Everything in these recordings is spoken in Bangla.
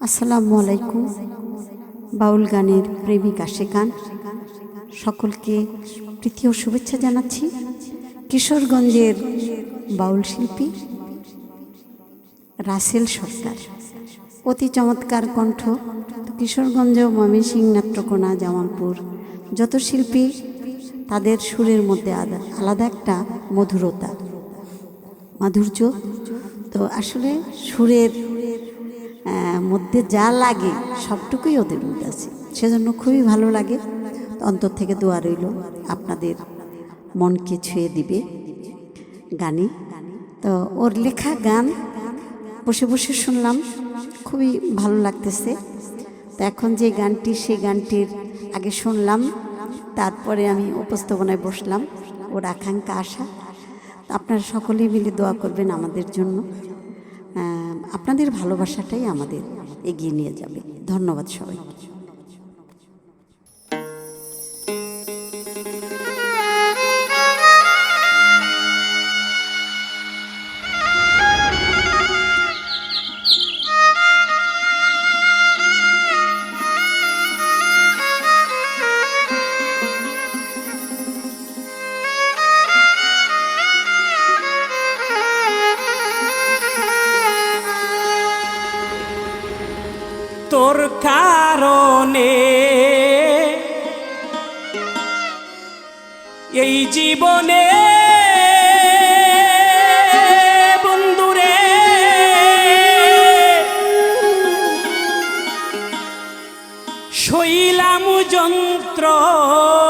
আসসালামু আলাইকুম। বাউল গানের প্রেমিক আশেকান। সকলকে ও শুভেচ্ছা জানাচ্ছি। কিশোরগঞ্জের বাউল শিল্পী রাসেল সরকার। অতি চমৎকার কণ্ঠ। কিশোরগঞ্জ ময়মনসিং নেত্রকোনা জামালপুর। যত শিল্পী, তাদের সুরের মধ্যে আলাদা একটা মধুরতা। মাধুর্য। তো আসলে সুরের মধ্যে যা লাগে সবটুকুই ওদের আছে। সেজন্য খুবই ভালো লাগে। অন্তর থেকে দোয়া রইল। আপনাদের মনকে ছুঁয়ে দিবে গানে। তো ওর লেখা গান বসে বসে শুনলাম, খুবই ভালো লাগতেছে। তো এখন যে গানটি, সেই গানটির আগে শুনলাম, তারপরে আমি উপস্থাপনায় বসলাম। ওর আকাঙ্ক্ষা আশা। আপনারা সকলেই মিলে দোয়া করবেন আমাদের জন্য। আপনাদের ভালোবাসাটাই আমাদের এগিয়ে নিয়ে যাবে। ধন্যবাদ সবাইকে। তোর কারণে। এই জীবনে বন্ধুরে শৈলাম যন্ত্রণা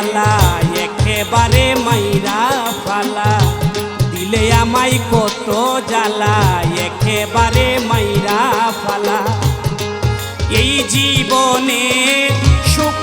খালা একেবারে মাইরা ফালা। দিলে আমায় কত জ্বালা একেবারে মাইরা ফালা। এই জীবনে সুখ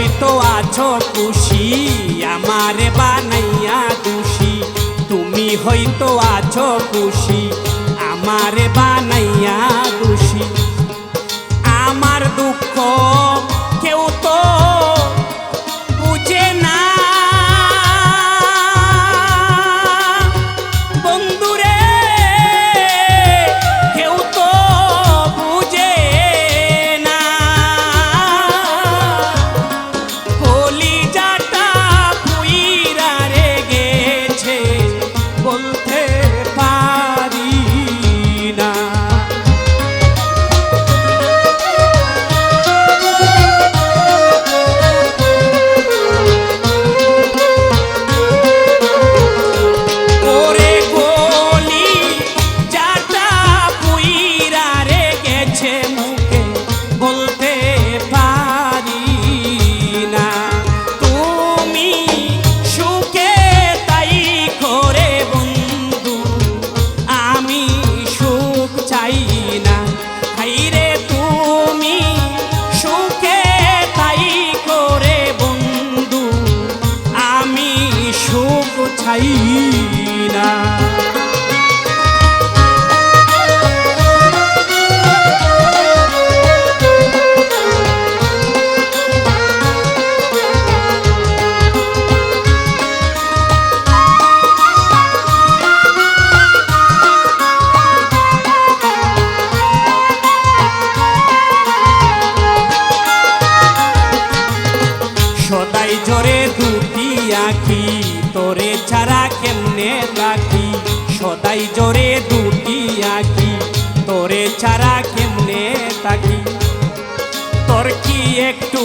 হয়তো তো আছো খুশি আমারে বানাইয়া খুশি। তুমি হয়তো আছো খুশি আমারে বানাইয়া তাই জোরে দুটি আঁকি। তোরে ছাড়া কেমনে থাকি? তোর কি একটু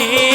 মনে